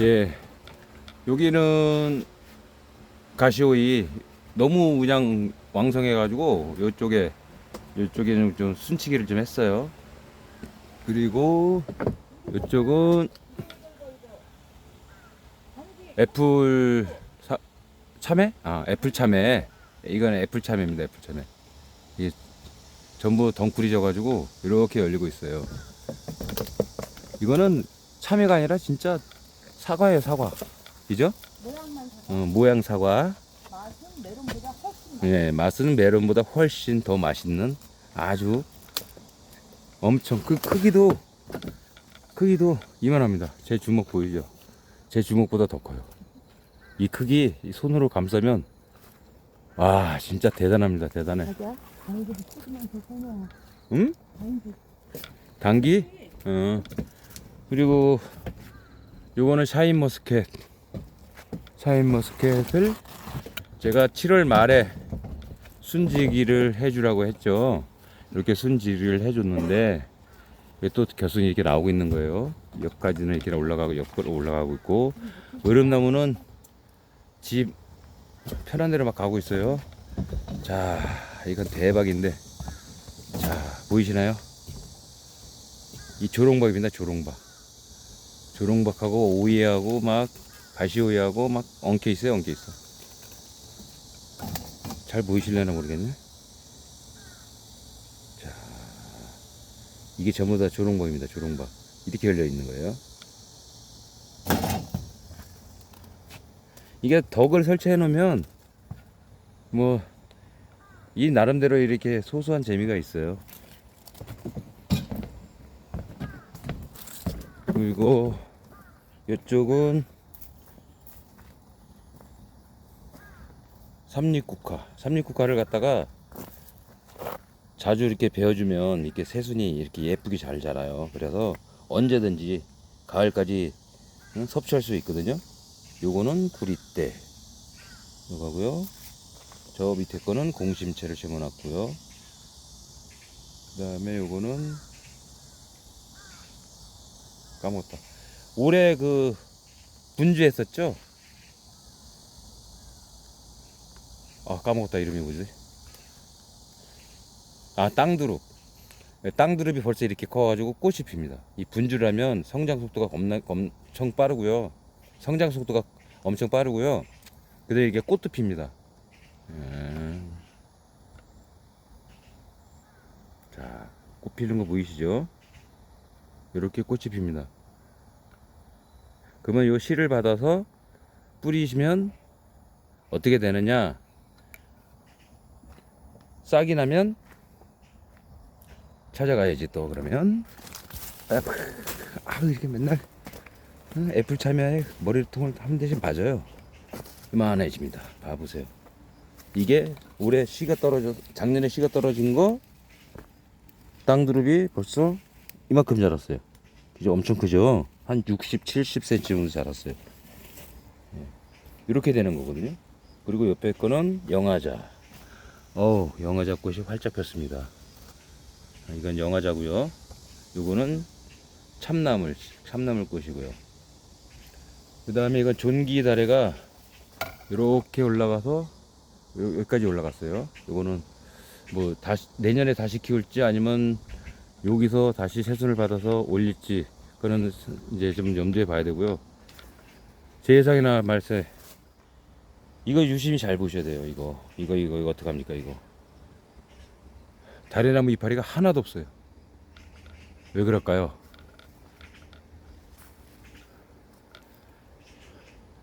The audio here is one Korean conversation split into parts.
예. 여기는 가시오이 너무 그냥 왕성해가지고 이쪽에 이쪽에는 좀 순치기를 좀 했어요. 그리고 이쪽은 애플 사, 참외? 아 애플 참외. 이거는 애플 참외입니다. 애플 참외. 이게 전부 덩굴이 져가지고 이렇게 열리고 있어요. 이거는 참외가 아니라 진짜 사과예요 사과. 그죠? 모양만 다 어, 모양 사과. 맛은 메론보다 훨씬 맛. 예, 맛은 메론보다 훨씬 더 맛있는 아주 엄청 그 크기도 크기도 이만합니다. 제 주먹 보이죠? 제 주먹보다 더 커요. 이 크기 이 손으로 감싸면 와 진짜 대단합니다. 대단해. 맞아. 소녀. 응? 당기? 어. 그리고 요거는 샤인 머스켓. 샤인 머스켓을 제가 7월 말에 순지기를 해주라고 했죠. 이렇게 순지기를 해줬는데 이게 또 겨순이 이렇게 나오고 있는 거예요. 여기까지는 이렇게 올라가고 옆으로 올라가고 있고 얼음나무는 집 편한 데로 막 가고 있어요. 자, 이건 대박인데. 자, 보이시나요? 이 조롱박입니다. 조롱박. 조롱박하고 오이하고 막 가시오이하고 막 엉켜 있어요. 엉켜 있어. 잘 보이실려나 모르겠네. 자, 이게 전부 다 조롱박입니다. 조롱박. 이렇게 열려 있는 거예요. 이게 덕을 설치해 놓으면 뭐 이 나름대로 이렇게 소소한 재미가 있어요. 그리고 이쪽은 삼립국화. 삼립국화를 갖다가 자주 이렇게 베어주면 이렇게 새순이 이렇게 예쁘게 잘 자라요. 그래서 언제든지 가을까지 응, 섭취할 수 있거든요. 요거는 구리대. 요거고요. 저 밑에 거는 공심채를 심어놨고요. 그 다음에 요거는 까먹었다. 올해 그 분주했었죠? 아 까먹었다 이름이 뭐지? 아 땅두릅. 네, 땅두릅이 벌써 이렇게 커가지고 꽃이 핍니다. 이 분주라면 성장 속도가 겁나, 엄청 빠르고요. 성장 속도가 엄청 빠르고요. 그대로 이게 꽃도 핍니다. 음. 자, 꽃 피는 거 보이시죠? 이렇게 꽃이 핍니다. 그러면 요 씨를 받아서 뿌리시면 어떻게 되느냐? 싹이 나면 찾아가야지 또 그러면 아 이렇게 맨날 어, 애플 참외에 머리통을 한 대씩 맞아요. 이만해집니다. 봐보세요. 이게 올해 씨가 떨어져 작년에 씨가 떨어진 거 땅두릅이 벌써 이만큼 자랐어요. 그죠? 엄청 크죠? 한 60, 70cm 정도 자랐어요. 예. 이렇게 되는 거거든요. 그리고 옆에 거는 영화자. 어우, 영화자 꽃이 활짝 폈습니다. 아, 이건 영화자고요. 요거는 참나물, 참나물 꽃이고요. 그 다음에 이건 존기 다래가 이렇게 올라가서 요- 여기까지 올라갔어요. 요거는 뭐 다시 내년에 다시 키울지 아니면 여기서 다시 새순을 받아서 올릴지 그거는 이제 좀 염두에 봐야 되고요. 제 예상이나 말세 이거 유심히 잘 보셔야 돼요. 이거 이거 이거 이거 어떻게 합니까 이거 다래나무 이파리가 하나도 없어요. 왜 그럴까요?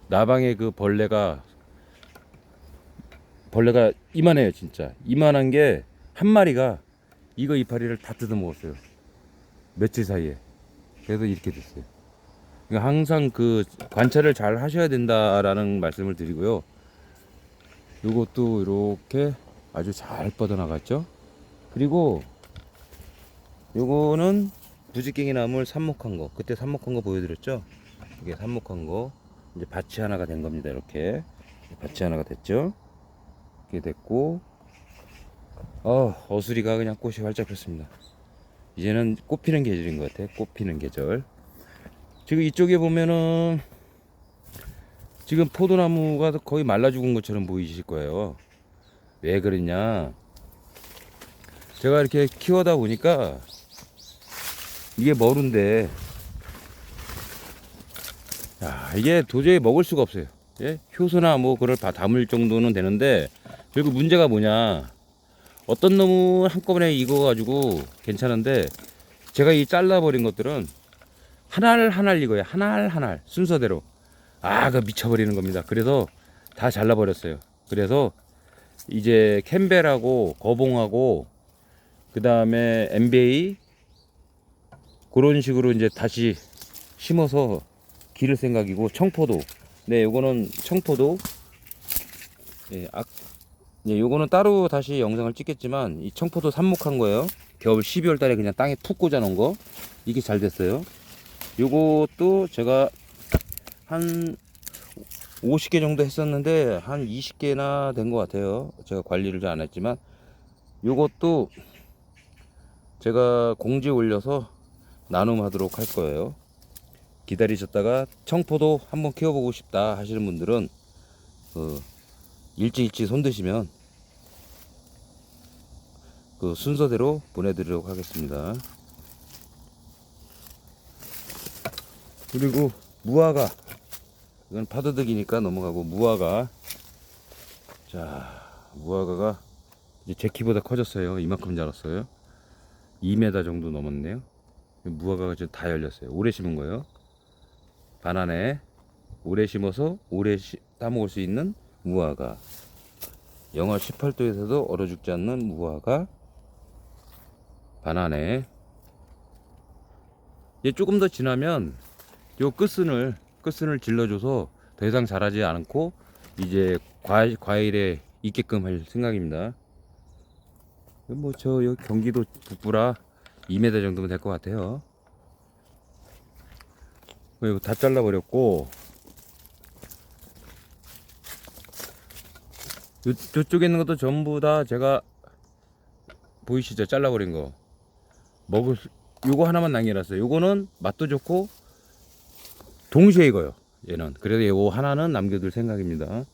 나방의 그 벌레가 벌레가 이만해요 진짜 이만한 게 한 마리가 이거 이파리를 다 뜯어 먹었어요. 며칠 사이에. 그래서 이렇게 됐어요. 그러니까 항상 그 관찰을 잘 하셔야 된다라는 말씀을 드리고요. 요것도 이렇게 아주 잘 뻗어나갔죠. 그리고 요거는 부지깽이 나물 삽목한 거. 그때 삽목한 거 보여드렸죠. 이게 삽목한 거. 이제 밭이 하나가 된 겁니다. 이렇게 밭이 하나가 됐죠. 이렇게 됐고 어, 어수리가 그냥 꽃이 활짝 폈습니다. 이제는 꽃 피는 계절인 것 같아. 꽃 피는 계절. 지금 이쪽에 보면은 지금 포도나무가 거의 말라 죽은 것처럼 보이실 거예요. 왜 그러냐? 제가 이렇게 키워다 보니까 이게 머루인데 야, 이게 도저히 먹을 수가 없어요. 예? 효소나 뭐 그걸 다 담을 정도는 되는데 그리고 문제가 뭐냐? 어떤 놈은 한꺼번에 익어가지고 괜찮은데 제가 이 잘라버린 것들은 하나를 하나를 익어요. 하나를 하나를 순서대로. 아, 그 미쳐버리는 겁니다. 그래서 다 잘라버렸어요. 그래서 이제 캠벨하고 거봉하고 그 다음에 MBA 그런 식으로 이제 다시 심어서 기를 생각이고 청포도. 네, 요거는 청포도. 예, 아, 예, 요거는 따로 다시 영상을 찍겠지만 이 청포도 삽목한 거예요. 겨울 12월 달에 그냥 땅에 푹 꽂아 놓은 거. 이게 잘 됐어요. 요것도 제가 한 50개 정도 했었는데 한 20개나 된 것 같아요. 제가 관리를 잘 안 했지만 요것도 제가 공지 올려서 나눔하도록 할 거예요. 기다리셨다가 청포도 한번 키워보고 싶다 하시는 분들은 그 일찍 일찍 손드시면 그 순서대로 보내드리도록 하겠습니다. 그리고 무화과 이건 파도득이니까 넘어가고 무화과. 자 무화과가 이제 제 키보다 커졌어요. 이만큼 자랐어요. 2m 정도 넘었네요. 무화과가 지금 다 열렸어요. 오래 심은 거예요. 바나나에 오래 심어서 오래 시- 따먹을 수 있는 무화과 영하 18도에서도 얼어 죽지 않는 무화과 바나나에 이제 조금 더 지나면 요 끝선을 끝선을 질러줘서 더 이상 자라지 않고 이제 과일 과일에 있게끔 할 생각입니다. 뭐 저 경기도 북부라 2m 정도면 될 것 같아요. 어, 이거 다 잘라버렸고 요, 저쪽에 있는 것도 전부 다 제가 보이시죠? 잘라버린 거 먹을 수- 요거 하나만 남겨놨어요. 요거는 맛도 좋고 동시에 익어요. 얘는 그래서 요거 하나는 남겨둘 생각입니다.